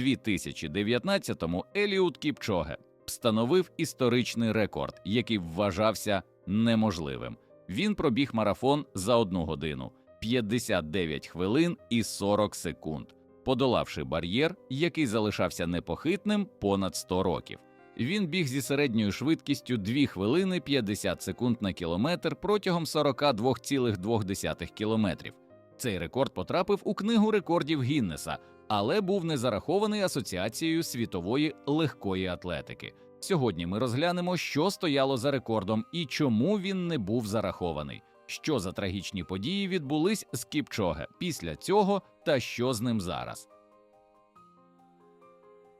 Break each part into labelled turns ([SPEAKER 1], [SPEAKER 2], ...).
[SPEAKER 1] 2019-му Еліут Кіпчоге встановив історичний рекорд, який вважався неможливим. Він пробіг марафон за 1 годину 59 хвилин і 40 секунд, подолавши бар'єр, який залишався непохитним понад 100 років. Він біг зі середньою швидкістю 2 хвилини 50 секунд на кілометр протягом 42,2 кілометрів. Цей рекорд потрапив у книгу рекордів Гіннеса, але був не зарахований Асоціацією світової легкої атлетики. Сьогодні ми розглянемо, що стояло за рекордом і чому він не був зарахований, що за трагічні події відбулись з Кіпчоге після цього та що з ним зараз.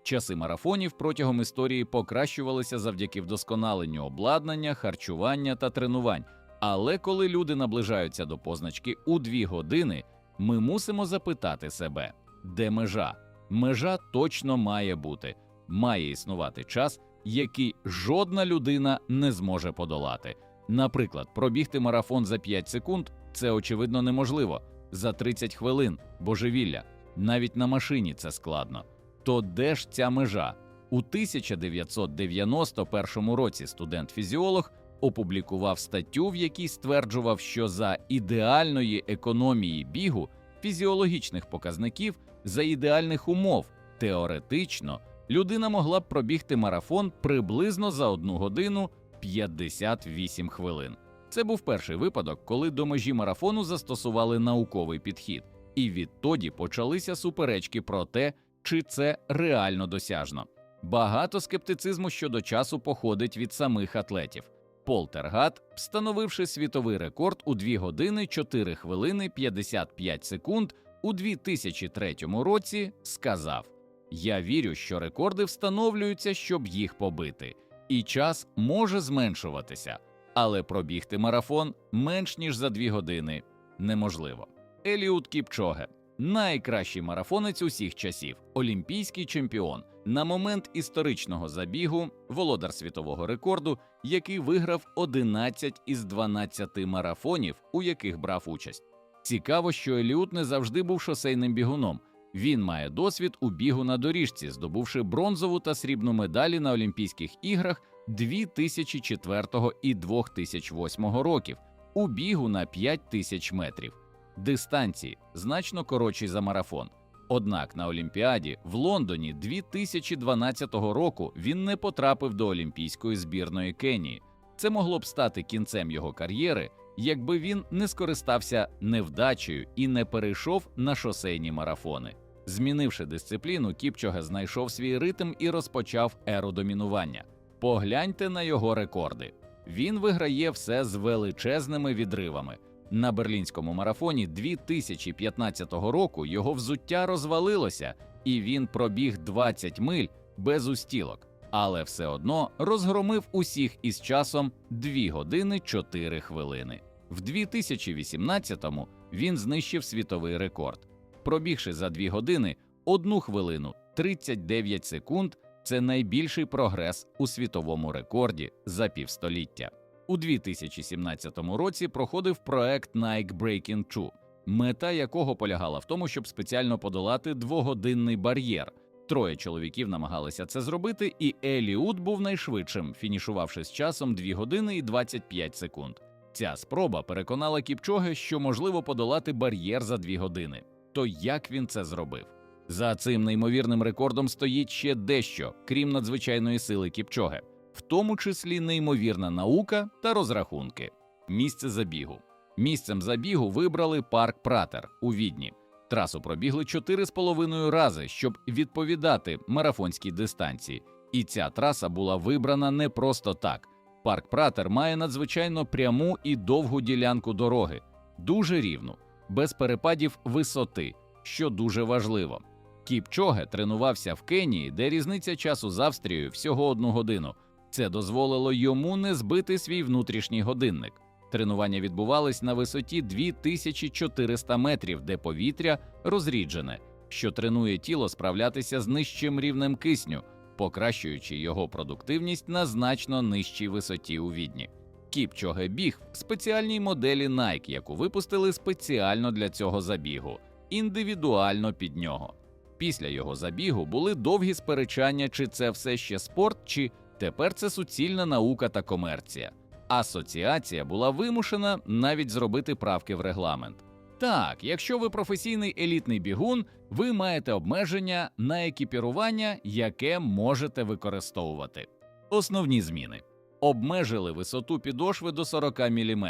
[SPEAKER 1] Часи марафонів протягом історії покращувалися завдяки вдосконаленню обладнання, харчування та тренувань. Але коли люди наближаються до позначки у дві години, ми мусимо запитати себе, де межа? Межа точно має бути, має існувати час, який жодна людина не зможе подолати. Наприклад, пробігти марафон за 5 секунд це очевидно неможливо, за 30 хвилин божевілля, навіть на машині це складно. То де ж ця межа? У 1991 році студент-фізіолог опублікував статтю, в якій стверджував, що за ідеальної економії бігу фізіологічних показників за ідеальних умов теоретично людина могла б пробігти марафон приблизно за 1 годину 58 хвилин. Це був перший випадок, коли до межі марафону застосували науковий підхід, і відтоді почалися суперечки про те, чи це реально досяжно. Багато скептицизму щодо часу походить від самих атлетів. Пол Тергат, встановивши світовий рекорд у 2 години 4 хвилини 55 секунд у 2003 році, сказав: Я вірю, що рекорди встановлюються, щоб їх побити, і час може зменшуватися, але пробігти марафон менш ніж за 2 години неможливо. Еліут Кіпчоге найкращий марафонець усіх часів, олімпійський чемпіон. На момент історичного забігу, володар світового рекорду, який виграв 11 із 12 марафонів, у яких брав участь. Цікаво, що Еліут не завжди був шосейним бігуном. Він має досвід у бігу на доріжці, здобувши бронзову та срібну медалі на Олімпійських іграх 2004 і 2008 років у бігу на 5 тисяч метрів. Дистанції значно коротші за марафон. Однак на Олімпіаді в Лондоні 2012 року він не потрапив до Олімпійської збірної Кенії. Це могло б стати кінцем його кар'єри, якби він не скористався невдачею і не перейшов на шосейні марафони. Змінивши дисципліну, Кіпчога знайшов свій ритм і розпочав еру домінування. Погляньте на його рекорди. Він виграє все з величезними відривами. На берлінському марафоні 2015 року його взуття розвалилося, і він пробіг 20 миль без устілок, але все одно розгромив усіх із часом 2 години 4 хвилини. В 2018-му він знищив світовий рекорд, пробігши за 2 години 1 хвилину 39 секунд. Це найбільший прогрес у світовому рекорді за півстоліття. У 2017 році проходив проект Nike Breaking 2, мета якого полягала в тому, щоб спеціально подолати двогодинний бар'єр. Троє чоловіків намагалися це зробити, і Еліут був найшвидшим, фінішувавши з часом 2 години і 25 секунд. Ця спроба переконала Кіпчоге, що можливо подолати бар'єр за 2 години. То як він це зробив? За цим неймовірним рекордом стоїть ще дещо, крім надзвичайної сили Кіпчоге в тому числі неймовірна наука та розрахунки. Місце забігу. Місцем забігу вибрали парк Пратер у Відні. Трасу пробігли 4,5 рази, щоб відповідати марафонській дистанції. І ця траса була вибрана не просто так. Парк Пратер має надзвичайно пряму і довгу ділянку дороги, дуже рівну, без перепадів висоти, що дуже важливо. Кіпчоге тренувався в Кенії, де різниця часу з Австрією всього одну годину. Це дозволило йому не збити свій внутрішній годинник. Тренування відбувались на висоті 2400 метрів, де повітря розріджене, що тренує тіло справлятися з нижчим рівнем кисню, покращуючи його продуктивність на значно нижчій висоті у відні. Кіпчоге біг в спеціальній моделі Nike, яку випустили спеціально для цього забігу, індивідуально під нього. Після його забігу були довгі сперечання, чи це все ще спорт, чи тепер це суцільна наука та комерція. Асоціація була вимушена навіть зробити правки в регламент. Так, якщо ви професійний елітний бігун, ви маєте обмеження на екіпірування, яке можете використовувати. Основні зміни обмежили висоту підошви до 40 мм.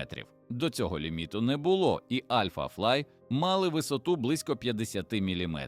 [SPEAKER 1] До цього ліміту не було, і Alpha Fly мали висоту близько 50 мм.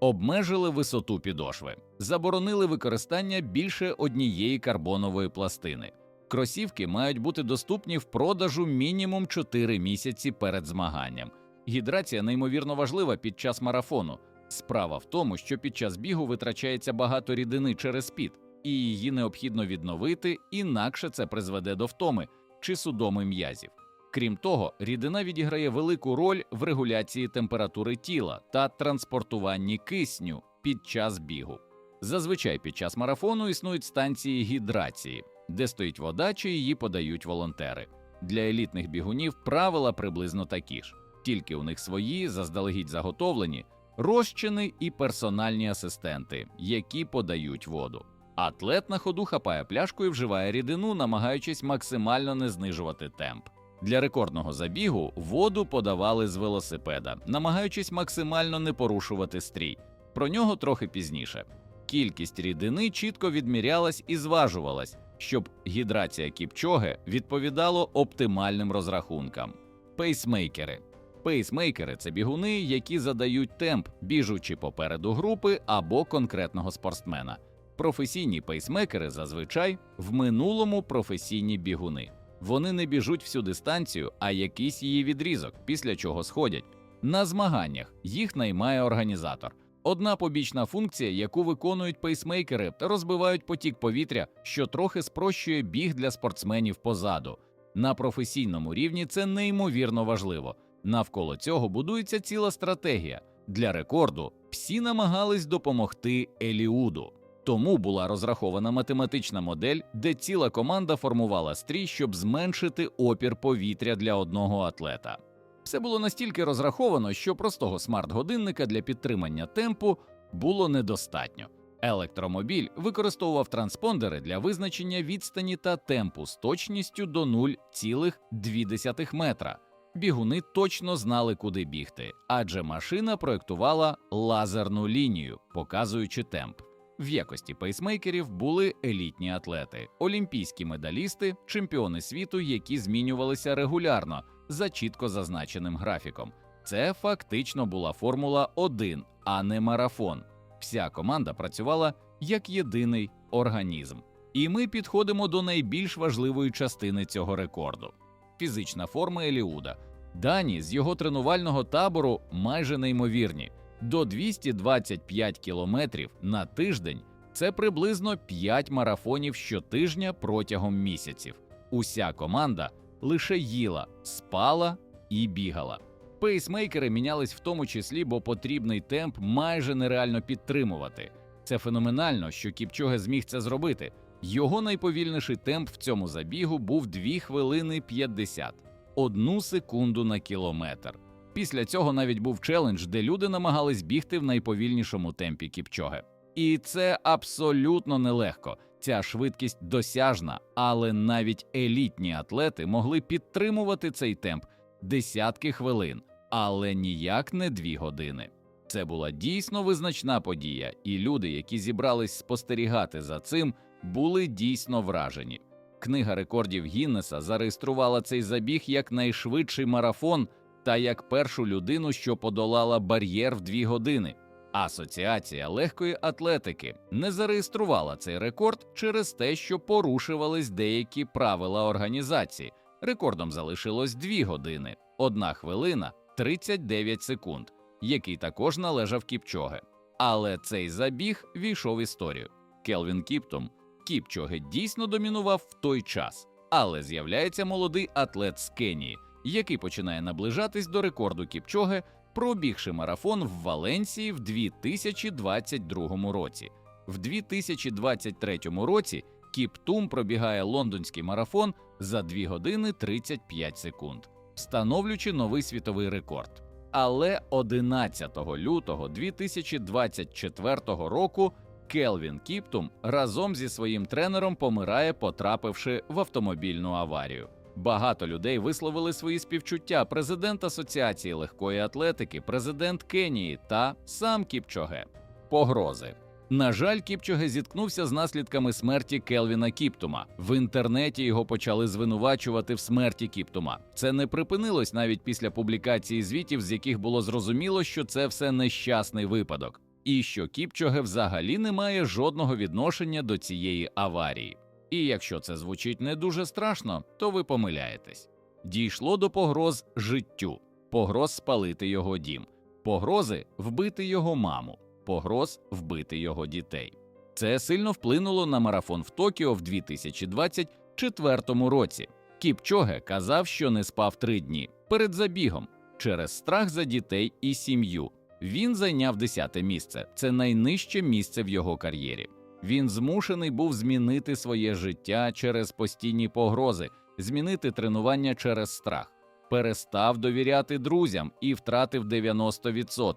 [SPEAKER 1] Обмежили висоту підошви, заборонили використання більше однієї карбонової пластини. Кросівки мають бути доступні в продажу мінімум 4 місяці перед змаганням. Гідрація неймовірно важлива під час марафону. Справа в тому, що під час бігу витрачається багато рідини через піт, і її необхідно відновити, інакше це призведе до втоми чи судоми м'язів. Крім того, рідина відіграє велику роль в регуляції температури тіла та транспортуванні кисню під час бігу. Зазвичай під час марафону існують станції гідрації, де стоїть вода чи її подають волонтери. Для елітних бігунів правила приблизно такі ж, тільки у них свої, заздалегідь заготовлені, розчини і персональні асистенти, які подають воду. Атлет на ходу хапає пляшку і вживає рідину, намагаючись максимально не знижувати темп. Для рекордного забігу воду подавали з велосипеда, намагаючись максимально не порушувати стрій. Про нього трохи пізніше. Кількість рідини чітко відмірялась і зважувалась, щоб гідрація кіпчоги відповідало оптимальним розрахункам. Пейсмейкери. Пейсмейкери це бігуни, які задають темп, біжучи попереду групи або конкретного спортсмена. Професійні пейсмейкери зазвичай в минулому професійні бігуни. Вони не біжуть всю дистанцію, а якийсь її відрізок, після чого сходять. На змаганнях їх наймає організатор. Одна побічна функція, яку виконують пейсмейкери, розбивають потік повітря, що трохи спрощує біг для спортсменів позаду. На професійному рівні це неймовірно важливо. Навколо цього будується ціла стратегія. Для рекорду всі намагались допомогти Еліуду. Тому була розрахована математична модель, де ціла команда формувала стрій, щоб зменшити опір повітря для одного атлета. Все було настільки розраховано, що простого смарт-годинника для підтримання темпу було недостатньо. Електромобіль використовував транспондери для визначення відстані та темпу з точністю до 0,2 метра. Бігуни точно знали, куди бігти, адже машина проєктувала лазерну лінію, показуючи темп. В якості пейсмейкерів були елітні атлети, олімпійські медалісти, чемпіони світу, які змінювалися регулярно за чітко зазначеним графіком. Це фактично була формула 1, а не марафон. Вся команда працювала як єдиний організм. І ми підходимо до найбільш важливої частини цього рекорду фізична форма Еліуда. Дані з його тренувального табору майже неймовірні. До 225 кілометрів на тиждень це приблизно 5 марафонів щотижня протягом місяців. Уся команда лише їла, спала і бігала. Пейсмейкери мінялись в тому числі, бо потрібний темп майже нереально підтримувати. Це феноменально, що Кіпчоге зміг це зробити. Його найповільніший темп в цьому забігу був 2 хвилини 50, одну секунду на кілометр. Після цього навіть був челендж, де люди намагались бігти в найповільнішому темпі Кіпчоге. І це абсолютно нелегко. Ця швидкість досяжна, але навіть елітні атлети могли підтримувати цей темп десятки хвилин, але ніяк не дві години. Це була дійсно визначна подія, і люди, які зібрались спостерігати за цим, були дійсно вражені. Книга рекордів Гіннеса зареєструвала цей забіг як найшвидший марафон та як першу людину, що подолала бар'єр в дві години. Асоціація легкої атлетики не зареєструвала цей рекорд через те, що порушувались деякі правила організації. Рекордом залишилось 2 години, 1 хвилина 39 секунд, який також належав Кіпчоге. Але цей забіг війшов в історію. Келвін Кіптом Кіпчоге дійсно домінував в той час, але з'являється молодий атлет з Кенії, який починає наближатись до рекорду Кіпчоге, пробігши марафон в Валенсії в 2022 році. В 2023 році Кіптум пробігає лондонський марафон за 2 години 35 секунд, встановлюючи новий світовий рекорд. Але 11 лютого 2024 року Келвін Кіптум разом зі своїм тренером помирає, потрапивши в автомобільну аварію. Багато людей висловили свої співчуття президент Асоціації легкої атлетики, президент Кенії та сам Кіпчоге. Погрози. На жаль, Кіпчоге зіткнувся з наслідками смерті Келвіна Кіптума. В інтернеті його почали звинувачувати в смерті Кіптума. Це не припинилось навіть після публікації звітів, з яких було зрозуміло, що це все нещасний випадок, і що Кіпчоге взагалі не має жодного відношення до цієї аварії. І якщо це звучить не дуже страшно, то ви помиляєтесь. Дійшло до погроз життю, погроз спалити його дім, погрози вбити його маму, погроз вбити його дітей. Це сильно вплинуло на марафон в Токіо в 2024 році. Кіпчоге казав, що не спав три дні перед забігом через страх за дітей і сім'ю. Він зайняв 10 місце. Це найнижче місце в його кар'єрі. Він змушений був змінити своє життя через постійні погрози, змінити тренування через страх, перестав довіряти друзям і втратив 90%.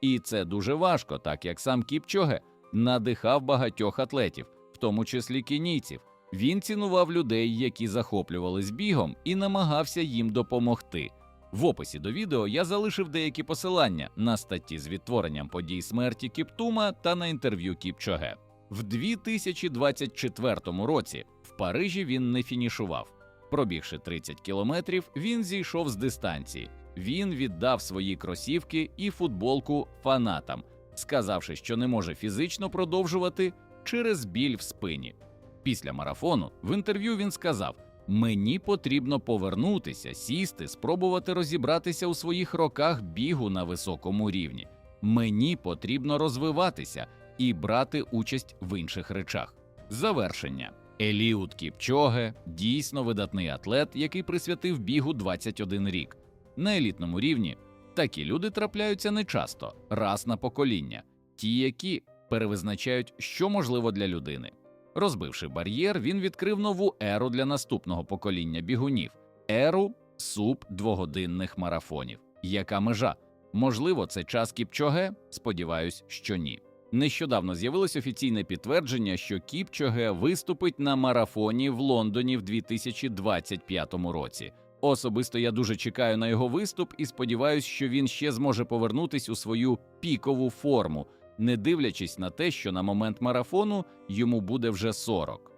[SPEAKER 1] І це дуже важко, так як сам Кіпчоге надихав багатьох атлетів, в тому числі кенійців. Він цінував людей, які захоплювались бігом, і намагався їм допомогти. В описі до відео я залишив деякі посилання на статті з відтворенням подій смерті Кіптума та на інтерв'ю Кіпчоге. В 2024 році в Парижі він не фінішував. Пробігши 30 кілометрів, він зійшов з дистанції. Він віддав свої кросівки і футболку фанатам, сказавши, що не може фізично продовжувати через біль в спині. Після марафону в інтерв'ю він сказав: Мені потрібно повернутися, сісти, спробувати розібратися у своїх роках бігу на високому рівні. Мені потрібно розвиватися і брати участь в інших речах. Завершення. Еліут Кіпчоге дійсно видатний атлет, який присвятив бігу 21 рік. На елітному рівні такі люди трапляються нечасто, раз на покоління, ті, які перевизначають, що можливо для людини. Розбивши бар'єр, він відкрив нову еру для наступного покоління бігунів еру суп двогодинних марафонів. Яка межа? Можливо, це час Кіпчоге? Сподіваюсь, що ні. Нещодавно з'явилось офіційне підтвердження, що Кіпчоге виступить на марафоні в Лондоні в 2025 році. Особисто я дуже чекаю на його виступ і сподіваюся, що він ще зможе повернутись у свою пікову форму, не дивлячись на те, що на момент марафону йому буде вже 40.